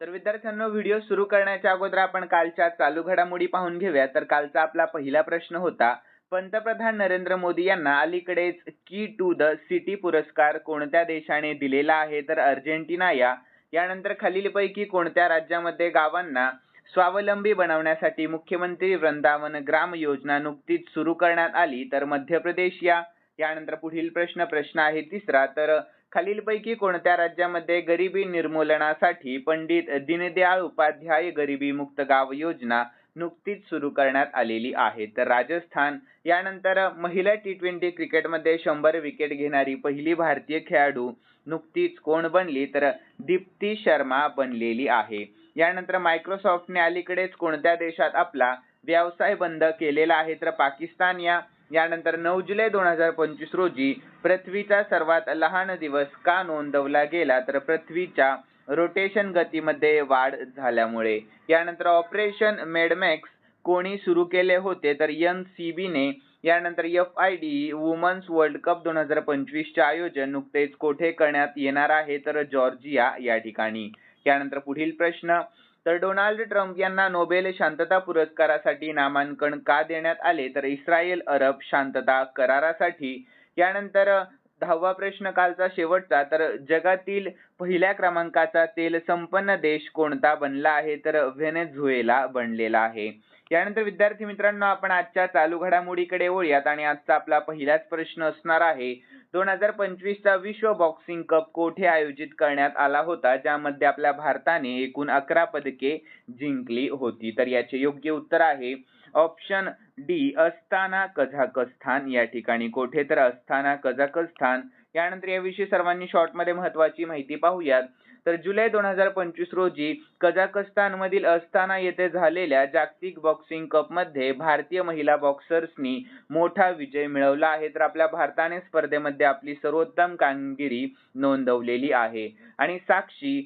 तर विद्यार्थ्यांनो व्हिडिओ सुरू करण्याच्या अगोदर आपण कालच्या चालू घडामोडी पाहून घेऊया. तर कालचा आपला पहिला प्रश्न होता पंतप्रधान नरेंद्र मोदी यांना अलीकडेच की टू द सिटी पुरस्कार कोणत्या देशाने दिलेला आहे? तर अर्जेंटिना या. यानंतर खालीलपैकी कोणत्या राज्यामध्ये गावांना स्वावलंबी बनवण्यासाठी मुख्यमंत्री वृंदावन ग्राम योजना नुकतीच सुरू करण्यात आली? तर मध्य प्रदेश या. यानंतर पुढील प्रश्न प्रश्न आहे तिसरा. तर खालीलपैकी कोणत्या राज्यामध्ये गरिबी निर्मूलनासाठी पंडित दीनदयाळ उपाध्याय गरिबी मुक्त गाव योजना नुकतीच सुरू करण्यात आलेली आहे. तर राजस्थान यानंतर महिला टी ट्वेंटी क्रिकेटमध्ये शंभर विकेट घेणारी पहिली भारतीय खेळाडू नुकतीच कोण बनली? तर दीप्ती शर्मा बनलेली आहे. यानंतर मायक्रोसॉफ्टने अलीकडेच कोणत्या देशात आपला व्यवसाय बंद केलेला आहे? तर पाकिस्तान या यानंतर नऊ जुलै दोन हजार पंचवीस रोजी पृथ्वीचा सर्वात लहान दिवस का नोंदवला गेला तर पृथ्वीच्या रोटेशन गतीमध्ये वाढ झाल्यामुळे. यानंतर ऑपरेशन मेडमॅक्स कोणी सुरू केले होते तर एन सी बीने यानंतर F I D women's world cup दोन हजार पंचवीसचे आयोजन नुकतेच कोठे करण्यात येणार आहे तर जॉर्जिया या ठिकाणी. यानंतर पुढील प्रश्न तर डोनाल्ड ट्रम्प यांना नोबेल शांतता पुरस्कारासाठी नामांकन का देण्यात आले? तर इस्रायल अरब शांतता करारासाठी. यानंतर दहावा प्रश्न कालचा शेवटचा. तर जगातील पहिल्या क्रमांकाचा तेल संपन्न देश कोणता बनला आहे? तर व्हेनेझुएला बनलेला आहे. यानंतर विद्यार्थी मित्रांनो आपण आजच्या चालू घडामोडीकडे वळूयात आणि आजचा आपला पहिलाच प्रश्न असणार आहे. दोन हजार पंचवीसचा विश्व बॉक्सिंग कप कोठे आयोजित करण्यात आला होता? ज्यामध्ये आपल्या भारताने एकूण अकरा पदके जिंकली होती. तर याचे योग्य उत्तर आहे ऑप्शन डी अस्ताना कझाकस्थान. या ठिकाणी कोठे तर अस्ताना कझाकस्थान. यानंतर याविषयी सर्वांनी शॉर्टमध्ये महत्वाची माहिती पाहूयात. तर जुलै दोन हजार पंचवीस रोजी कझाकस्तान मधील अस्ताना येथे झालेल्या जागतिक बॉक्सिंग कपमध्ये भारतीय महिला बॉक्सर्सनी मोठा विजय मिळवला आहे. तर आपल्या भारताने स्पर्धेमध्ये आपली सर्वोत्तम कामगिरी नोंदवलेली आहे. आणि साक्षी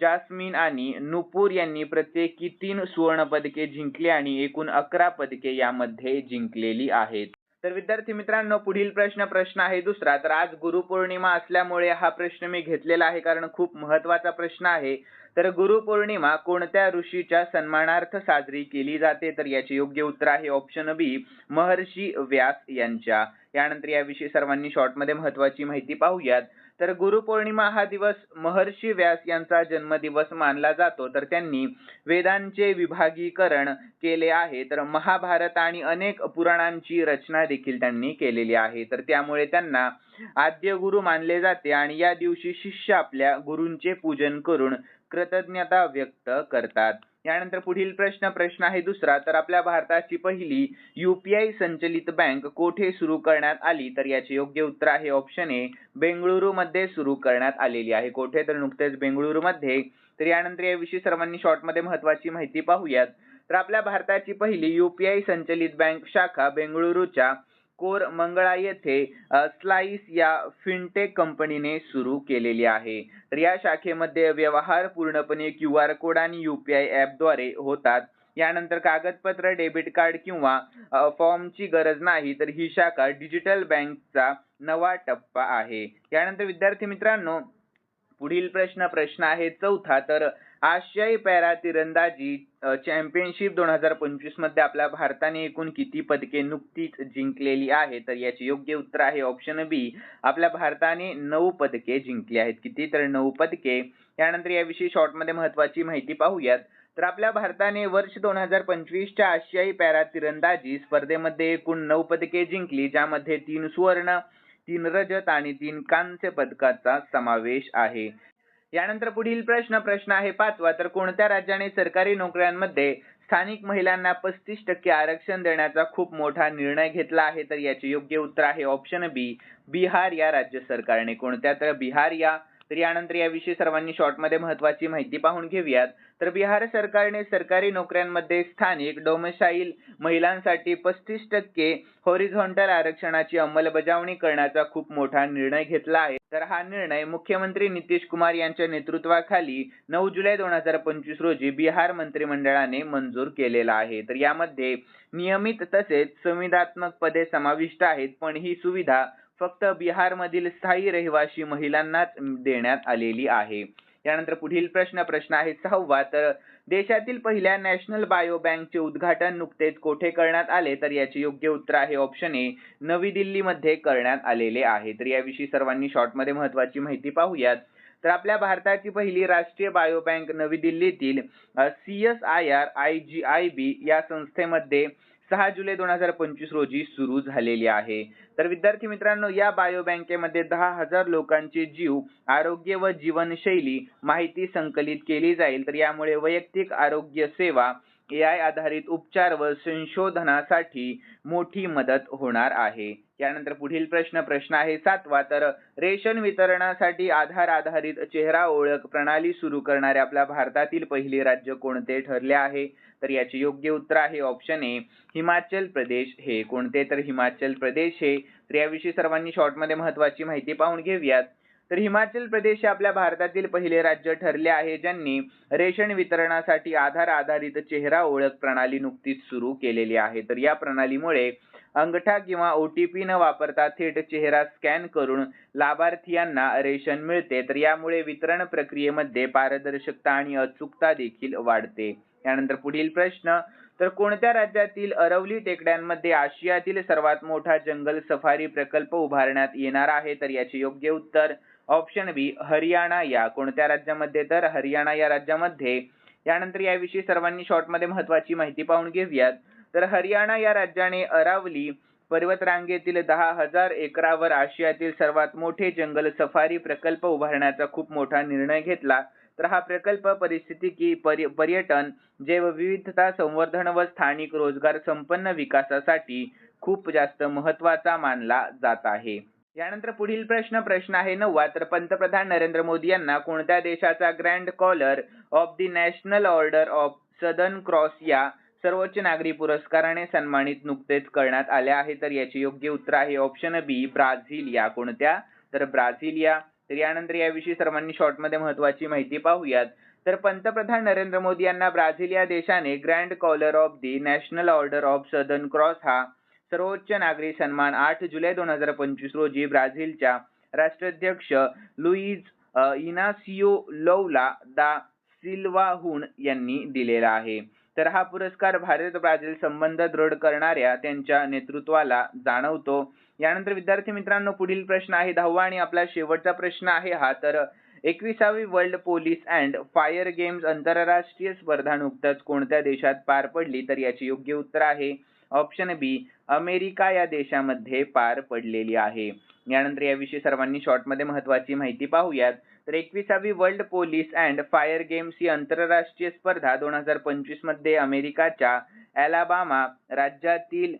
जास्मिन आणि नुपूर यांनी प्रत्येकी तीन सुवर्ण पदके जिंकली आणि एकूण अकरा पदके यामध्ये जिंकलेली आहेत. तर विद्यार्थी मित्रांनो पुढील प्रश्न प्रश्न आहे दुसरा. तर आज गुरुपौर्णिमा असल्यामुळे हा प्रश्न मी घेतलेला आहे कारण खूप महत्त्वाचा प्रश्न आहे. तर गुरुपौर्णिमा कोणत्या ऋषीच्या सन्मानार्थ साजरी केली जाते? तर याचे योग्य उत्तर आहे ऑप्शन बी महर्षी व्यास यांच्या. यानंतर याविषयी सर्वांनी शॉर्टमध्ये महत्वाची माहिती पाहूयात. तर गुरुपौर्णिमा हा दिवस महर्षी व्यास यांचा जन्मदिवस मानला जातो. तर त्यांनी वेदांचे विभागीकरण केले आहे. तर महाभारत आणि अनेक पुराणांची रचना देखील त्यांनी केलेली आहे. तर त्यामुळे त्यांना आद्य गुरु मानले जाते आणि या दिवशी शिष्य आपल्या गुरूंचे पूजन करून कृतज्ञता व्यक्त करतात. यानंतर पुढील प्रश्न प्रश्न आहे दुसरा. तर आपल्या भारताची पहिली युपीआय संचलित बँक कोठे सुरू करण्यात आली? तर याचे योग्य उत्तर आहे ऑप्शन ए बेंगळुरू मध्ये सुरू करण्यात आलेली आहे. कोठे? तर नुकतेच बेंगळुरू मध्ये तर यानंतर याविषयी सर्वांनी शॉर्टमध्ये महत्वाची माहिती पाहूयात. तर आपल्या भारताची पहिली युपीआय संचलित बँक शाखा बेंगळुरूच्या कोर मंगळा येथे स्लाइस या फिनटेक कंपनीने सुरू केलेली आहे. तर या शाखेमध्ये व्यवहार पूर्णपणे क्यू आर कोड आणि युपीआय ऍपद्वारे होतात. यानंतर कागदपत्र डेबिट कार्ड किंवा फॉर्मची गरज नाही तर ही शाखा डिजिटल बँकचा नवा टप्पा आहे. यानंतर विद्यार्थी मित्रांनो पुढील प्रश्न प्रश्न आहे चौथा. तर आशियाई पॅरा तिरंदाजी चॅम्पियनशिप दोन हजार पंचवीसमध्ये आपल्या भारताने एकूण किती पदके नुकतीच जिंकलेली आहे तर याचे योग्य उत्तर आहे ऑप्शन बी आपल्या भारताने नऊ पदके जिंकली आहेत. किती? तर नऊ पदके. यानंतर याविषयी शॉर्टमध्ये महत्वाची माहिती पाहूयात. तर आपल्या भारताने वर्ष दोन हजार पंचवीसच्या आशियाई पॅरा तिरंदाजी स्पर्धेमध्ये एकूण नऊ पदके जिंकली ज्यामध्ये तीन सुवर्ण तीन रजत आणि तीन कांस्य पदकाचा समावेश आहे. यानंतर पुढील प्रश्न प्रश्न आहे पाचवा. तर कोणत्या राज्याने सरकारी नोकऱ्यांमध्ये स्थानिक महिलांना पस्तीस टक्के आरक्षण देण्याचा खूप मोठा निर्णय घेतला आहे? तर याचे योग्य उत्तर आहे ऑप्शन बी बिहार या राज्य सरकारने. कोणत्या? तर बिहार या तर यानंतर याविषयी सर्वांनी शॉर्टमध्ये महत्वाची माहिती पाहून घेऊयात. तर बिहार सरकारने सरकारी नोकऱ्यांमध्ये स्थानिक डोमशाईल महिलांसाठी पस्तीस टक्के हॉरिझॉन्टल आरक्षणाची अंमलबजावणी करण्याचा खूप मोठा निर्णय घेतला आहे. तर हा निर्णय मुख्यमंत्री नितीश कुमार यांच्या नेतृत्वाखाली नऊ जुलै दोन हजार पंचवीस रोजी बिहार मंत्रिमंडळाने मंजूर केलेला आहे. तर यामध्ये नियमित तसेच संविधात्मक पदे समाविष्ट आहेत पण ही सुविधा फक्त बिहारमधील स्थायी रहिवासी महिलांनाच देण्यात आलेली आहे. त्यानंतर पुढील प्रश्न प्रश्न आहे सहावा. तर देशातील पहिल्या नॅशनल बायो बँकचे उद्घाटन नुकतेच कोठे करण्यात आले? तर याचे योग्य उत्तर आहे ऑप्शन ए नवी दिल्लीमध्ये करण्यात आलेले आहे. तर याविषयी सर्वांनी शॉर्टमध्ये महत्वाची माहिती पाहूयात. तर आपल्या भारताची पहिली राष्ट्रीय बायो बँक नवी दिल्लीतील C S I R I G I B या संस्थेमध्ये सहा जुलै दोन हजार पंचवीस रोजी सुरू झालेली आहे. तर विद्यार्थी मित्रांनो या बायो बँकेमध्ये दहा हजार लोकांचे जीव आरोग्य व जीवनशैली माहिती संकलित केली जाईल. तर यामुळे वैयक्तिक आरोग्य सेवा ए आय आधारित उपचार व संशोधनासाठी मोठी मदत होणार आहे. यानंतर पुढील प्रश्न प्रश्न आहे सातवा. तर रेशन वितरणासाठी आधार आधारित चेहरा ओळख प्रणाली सुरू करणारे आपल्या भारतातील पहिले राज्य कोणते ठरले आहे? तर याचे योग्य उत्तर आहे ऑप्शन ए हिमाचल प्रदेश. हे कोणते? तर हिमाचल प्रदेश हे. तर याविषयी सर्वांनी शॉर्टमध्ये महत्वाची माहिती पाहून घेऊयात. तर हिमाचल प्रदेश हे आपल्या भारतातील पहिले राज्य ठरले आहे ज्यांनी रेशन वितरणासाठी आधार आधारित चेहरा ओळख प्रणाली नुकतीच सुरू केलेली आहे. तर या प्रणालीमुळे अंगठा किंवा ओटीपी न वापरता थेट चेहरा स्कॅन करून लाभार्थीयांना रेशन मिळते. तर यामुळे वितरण प्रक्रियेमध्ये पारदर्शकता आणि अचूकता देखील वाढते. यानंतर पुढील प्रश्न तर कोणत्या राज्यातील अरवली टेकड्यांमध्ये आशियातील सर्वात मोठा जंगल सफारी प्रकल्प उभारण्यात येणार आहे? तर याचे योग्य उत्तर ऑप्शन बी हरियाणा या. कोणत्या राज्यामध्ये? तर हरियाणा या राज्यामध्ये. यानंतर याविषयी सर्वांनी शॉर्टमध्ये महत्वाची माहिती पाहून घेऊयात. तर हरियाणा या राज्याने अरावली पर्वतरांगेतील दहा हजार एकरावर आशियातील सर्वात मोठे जंगल सफारी प्रकल्प उभारण्याचा खूप मोठा निर्णय घेतला. तर हा प्रकल्प परिस्थितिकी पर्यटन जैवविविधता संवर्धन व स्थानिक रोजगार संपन्न विकासासाठी खूप जास्त महत्त्वाचा मानला जात आहे. यानंतर पुढील प्रश्न प्रश्न आहे नववा. तर पंतप्रधान नरेंद्र मोदी यांना कोणत्या देशाचा grand collar of the national order of southern cross या सर्वोच्च नागरी पुरस्काराने सन्मानित नुकतेच करण्यात आले आहे. तर याचे योग्य उत्तर आहे ऑप्शन बी ब्राझील या कोणत्या? तर ब्राझिलिया. तर यानंतर याविषयी सर्वांनी शॉर्टमध्ये महत्वाची माहिती पाहूयात. तर पंतप्रधान नरेंद्र मोदी यांना ब्राझील या देशाने grand collar of the national order of southern cross हा सर्वोच्च नागरी सन्मान आठ जुलै दोन हजार पंचवीस रोजी ब्राझीलच्या राष्ट्राध्यक्ष लुईज इनासियो लौला दा सिल्वाहून यांनी दिलेला आहे. तर हा पुरस्कार भारत ब्राझील संबंध दृढ करणाऱ्या त्यांच्या नेतृत्वाला जाणवतो. यानंतर विद्यार्थी मित्रांनो पुढील प्रश्न आहे दहावा आणि आपला शेवटचा प्रश्न आहे हा. तर एकविसावी world police and fire games आंतरराष्ट्रीय स्पर्धा नुकताच कोणत्या देशात पार पडली? तर याचे योग्य उत्तर आहे ऑप्शन बी अमेरिका या देशामध्ये पार पडलेली आहे. यानंतर याविषयी सर्वांनी शॉर्टमध्ये महत्वाची माहिती पाहूयात. तर एकविसावी world police and fire games ही आंतरराष्ट्रीय स्पर्धा दोन हजार पंचवीसमध्ये अमेरिकाच्या अलाबामा राज्यातील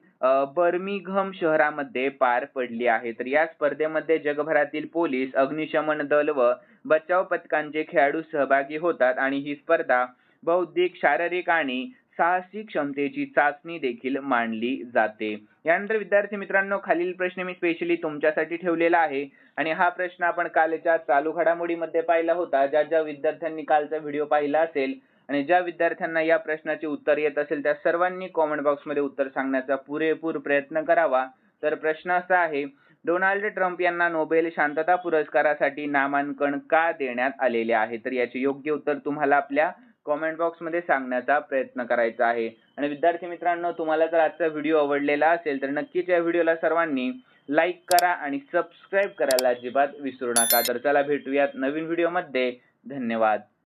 बर्मिघम शहरामध्ये पार पडली आहे. तर या स्पर्धेमध्ये जगभरातील पोलीस अग्निशमन दल व बचाव पथकांचे खेळाडू सहभागी होतात आणि ही स्पर्धा बौद्धिक शारीरिक आणि साहसी क्षमतेची चाचणी देखील मांडली जाते. यानंतर विद्यार्थी मित्रांनो खालील प्रश्न मी स्पेशली तुमच्यासाठी ठेवलेला आहे. आणि हा प्रश्न आपण कालच्या चालू घडामोडीमध्ये पाहिला होता ज्या ज्या विद्यार्थ्यांनी कालचा व्हिडिओ पाहिला असेल आणि ज्या विद्यार्थ्यांना या प्रश्नाचे उत्तर येत असेल त्या सर्वांनी कॉमेंट बॉक्समध्ये उत्तर सांगण्याचा पुरेपूर प्रयत्न करावा. तर प्रश्न असा आहे डोनाल्ड ट्रम्प यांना नोबेल शांतता पुरस्कारासाठी नामांकन का देण्यात आलेले आहे? तर याचे योग्य उत्तर तुम्हाला आपल्या कॉमेंट बॉक्समध्ये सांगण्याचा प्रयत्न करायचा आहे. आणि विद्यार्थी मित्रांनो तुम्हाला जर आजचा व्हिडिओ आवडलेला असेल तर नक्कीच या व्हिडिओला सर्वांनी लाईक करा आणि सबस्क्राईब करायला अजिबात विसरू नका. तर चला भेटूयात नवीन व्हिडिओमध्ये धन्यवाद.